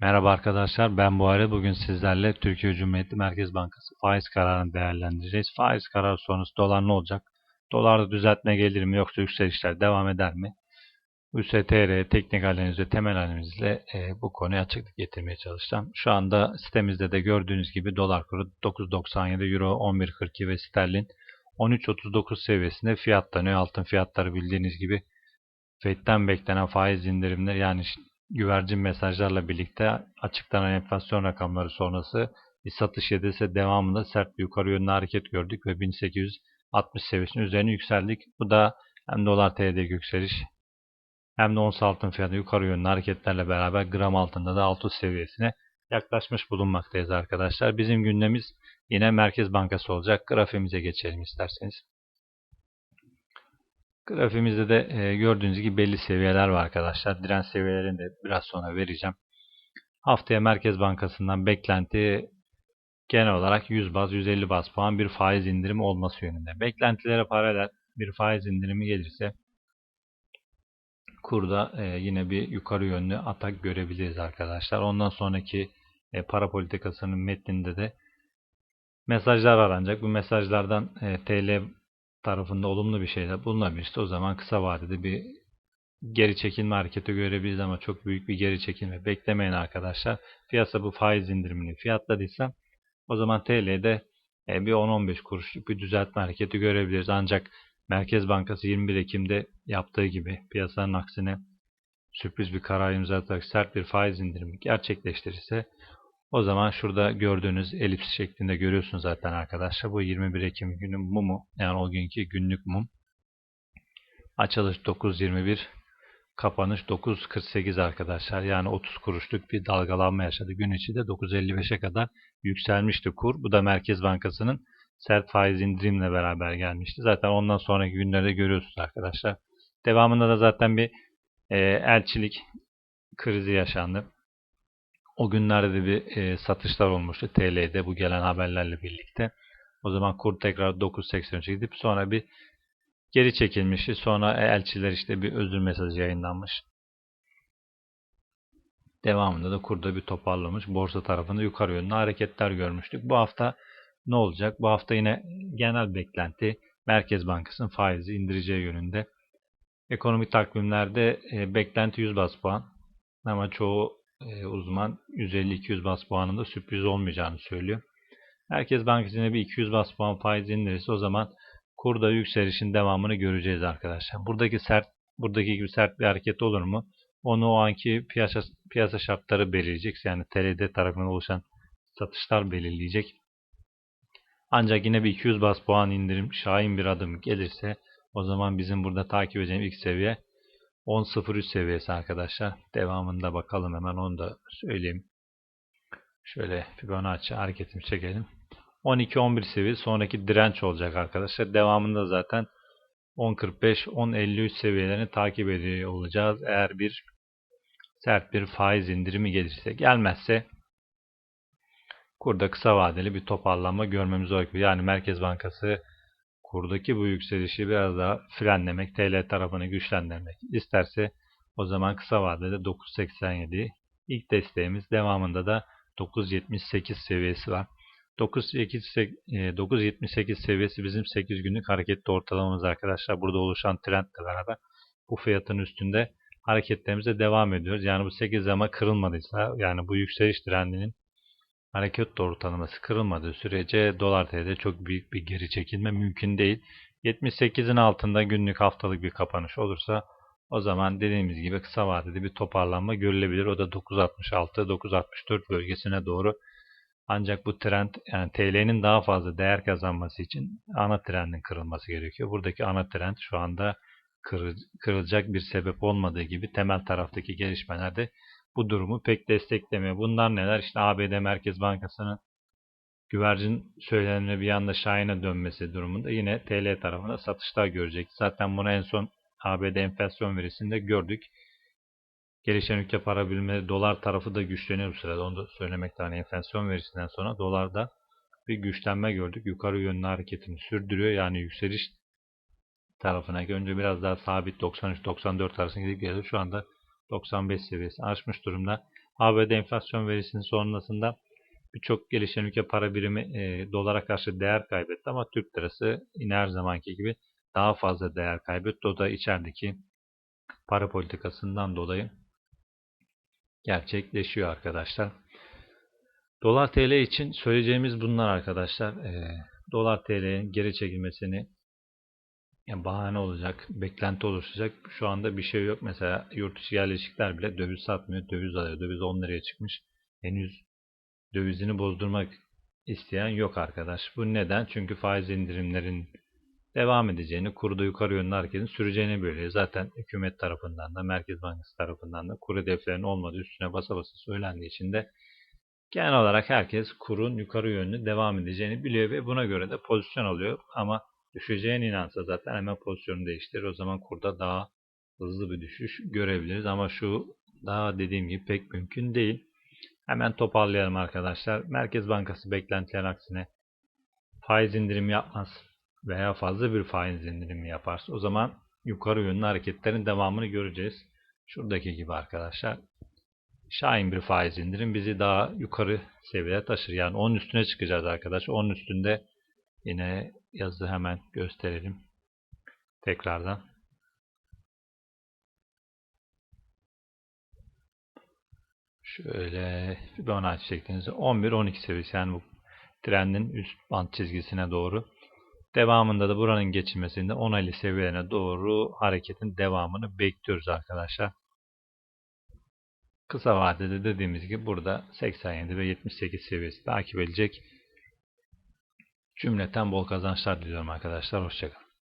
Merhaba arkadaşlar ben Buhari. Bugün sizlerle Türkiye Cumhuriyeti Merkez Bankası faiz kararını değerlendireceğiz. Faiz kararı sonrası dolar ne olacak? Dolarda düzeltme gelir mi yoksa yükselişler devam eder mi? USTR teknik analizle temel analizle e, bu konuya açıklık getirmeye çalışacağım. Şu anda sitemizde de gördüğünüz gibi dolar kuru 9.97, euro 11.42 ve sterlin 13.39 seviyesinde fiyatlanıyor. Altın fiyatları bildiğiniz gibi FED'den beklenen faiz indirimleri yani güvercin mesajlarla birlikte açıklanan enflasyon rakamları sonrası bir satış yedisi devamında sert bir yukarı yönlü hareket gördük ve 1860 seviyesinin üzerine yükseldik. Bu da hem dolar TL'de yükseliş hem de ons altın fiyatı yukarı yönlü hareketlerle beraber gram altında da 600 seviyesine yaklaşmış bulunmaktayız arkadaşlar. Bizim gündemimiz yine Merkez Bankası olacak. Grafimize geçelim isterseniz. Grafimizde de e, gördüğünüz gibi belli seviyeler var arkadaşlar. Direnç seviyelerini de biraz sonra vereceğim. Haftaya Merkez Bankası'ndan beklenti genel olarak 100 baz 150 baz puan bir faiz indirimi olması yönünde. Beklentilere paralel bir faiz indirimi gelirse kurda e, yine bir yukarı yönlü atak görebiliriz arkadaşlar. Ondan sonraki e, para politikasının metninde de mesajlar aranacak. Bu mesajlardan e, TL tarafında olumlu bir şeyler bulunabilirse o zaman kısa vadede bir geri çekilme hareketi görebiliriz ama çok büyük bir geri çekilme beklemeyin arkadaşlar. Piyasa bu faiz indirimini fiyatladıysa o zaman TL'de e, bir 10-15 kuruşluk bir düzeltme hareketi görebiliriz. Ancak Merkez Bankası 21 Ekim'de yaptığı gibi piyasanın aksine sürpriz bir karar imzalayarak sert bir faiz indirimi gerçekleştirirse o zaman şurada gördüğünüz elips şeklinde görüyorsunuz zaten arkadaşlar. Bu 21 Ekim günü mumu. Yani o günkü günlük mum. Açılış 9.21. Kapanış 9.48 arkadaşlar. Yani 30 kuruşluk bir dalgalanma yaşadı. Gün içi de 9.55'e kadar yükselmişti kur. Bu da Merkez Bankası'nın sert faiz indirimle beraber gelmişti. Zaten ondan sonraki günlerde görüyorsunuz arkadaşlar. Devamında da zaten bir e, elçilik krizi yaşandı. O günlerde bir e, satışlar olmuştu TL'de bu gelen haberlerle birlikte. O zaman kur tekrar 9.83'e gidip sonra bir geri çekilmişti. Sonra elçiler işte bir özür mesajı yayınlanmış. Devamında da kurda bir toparlamış. Borsa tarafında yukarı yönlü hareketler görmüştük. Bu hafta ne olacak? Bu hafta yine genel beklenti Merkez Bankası'nın faizi indireceği yönünde. Ekonomik takvimlerde e, beklenti 100 bas puan. Ama çoğu uzman 150-200 bas puanında sürpriz olmayacağını söylüyor. Merkez Bankası'na bir 200 bas puan faiz indirirse o zaman kurda yükselişin devamını göreceğiz arkadaşlar. Buradaki sert buradaki gibi sert bir hareket olur mu? Onu o anki piyasa piyasa şartları belirleyecek. Yani TLD tarafından oluşan satışlar belirleyecek. Ancak yine bir 200 bas puan indirim şahin bir adım gelirse o zaman bizim burada takip edeceğimiz ilk seviye 10.03 seviyesi arkadaşlar. Devamında bakalım hemen onu da söyleyeyim. Şöyle Fibonacci hareketimi çekelim. 12-11 seviyesi sonraki direnç olacak arkadaşlar. Devamında zaten 10.45-10.53 seviyelerini takip ediyor olacağız. Eğer bir sert bir faiz indirimi gelirse gelmezse kurda kısa vadeli bir toparlanma görmemiz gerekiyor. Yani Merkez Bankası kurdaki bu yükselişi biraz daha frenlemek, TL tarafını güçlendirmek isterse o zaman kısa vadede 9.87 ilk desteğimiz devamında da 9.78 seviyesi var. 9.78 e, seviyesi bizim 8 günlük hareketli ortalamamız arkadaşlar. Burada oluşan trendle beraber bu fiyatın üstünde hareketlerimize devam ediyoruz. Yani bu 8 ama kırılmadıysa yani bu yükseliş trendinin hareket doğru tanıması kırılmadığı sürece dolar TL'de çok büyük bir geri çekilme mümkün değil. 78'in altında günlük haftalık bir kapanış olursa o zaman dediğimiz gibi kısa vadede bir toparlanma görülebilir. O da 9.66-9.64 bölgesine doğru. Ancak bu trend yani TL'nin daha fazla değer kazanması için ana trendin kırılması gerekiyor. Buradaki ana trend şu anda kırılacak bir sebep olmadığı gibi temel taraftaki gelişmelerde bu durumu pek desteklemiyor. Bunlar neler? İşte ABD Merkez Bankası'nın güvercin söylenme bir anda Şahin'e dönmesi durumunda yine TL tarafında satışlar görecek. Zaten bunu en son ABD enflasyon verisinde gördük. Gelişen ülke para birimleri dolar tarafı da güçleniyor bu sırada. Onu da söylemekte hani enflasyon verisinden sonra dolarda bir güçlenme gördük. Yukarı yönlü hareketini sürdürüyor. Yani yükseliş tarafına önce biraz daha sabit 93-94 arasında gidip geldi. Şu anda 95 seviyesi aşmış durumda. ABD enflasyon verisinin sonrasında birçok gelişen ülke para birimi e, dolara karşı değer kaybetti ama Türk lirası yine her zamanki gibi daha fazla değer kaybetti. O da içerideki para politikasından dolayı gerçekleşiyor arkadaşlar. Dolar TL için söyleyeceğimiz bunlar arkadaşlar. E, Dolar TL'nin geri çekilmesini yani bahane olacak, beklenti oluşacak. Şu anda bir şey yok. Mesela yurt dışı yerleşikler bile döviz satmıyor, döviz alıyor. Döviz 10 liraya çıkmış. Henüz dövizini bozdurmak isteyen yok arkadaş. Bu neden? Çünkü faiz indirimlerin devam edeceğini, kurda yukarı yönlü hareketin süreceğini biliyor. Zaten hükümet tarafından da, Merkez Bankası tarafından da kur hedeflerinin olmadığı üstüne basa basa söylendiği için de genel olarak herkes kurun yukarı yönlü devam edeceğini biliyor ve buna göre de pozisyon alıyor. Ama düşeceğine inansa zaten hemen pozisyonu değiştirir. O zaman kurda daha hızlı bir düşüş görebiliriz. Ama şu daha dediğim gibi pek mümkün değil. Hemen toparlayalım arkadaşlar. Merkez Bankası beklentiler aksine faiz indirimi yapmaz veya fazla bir faiz indirimi yaparsa o zaman yukarı yönlü hareketlerin devamını göreceğiz. Şuradaki gibi arkadaşlar. Şahin bir faiz indirim bizi daha yukarı seviyeye taşır. Yani 10 üstüne çıkacağız arkadaşlar. 10 üstünde yine yazı hemen gösterelim. Tekrardan. Şöyle bana çektiğinizde 11-12 seviyesi yani bu trendin üst band çizgisine doğru. Devamında da buranın geçilmesinde 10-50 seviyelerine doğru hareketin devamını bekliyoruz arkadaşlar. Kısa vadede dediğimiz gibi burada 87 ve 78 seviyesi takip edilecek. Cümleten bol kazançlar diliyorum arkadaşlar. Hoşçakalın.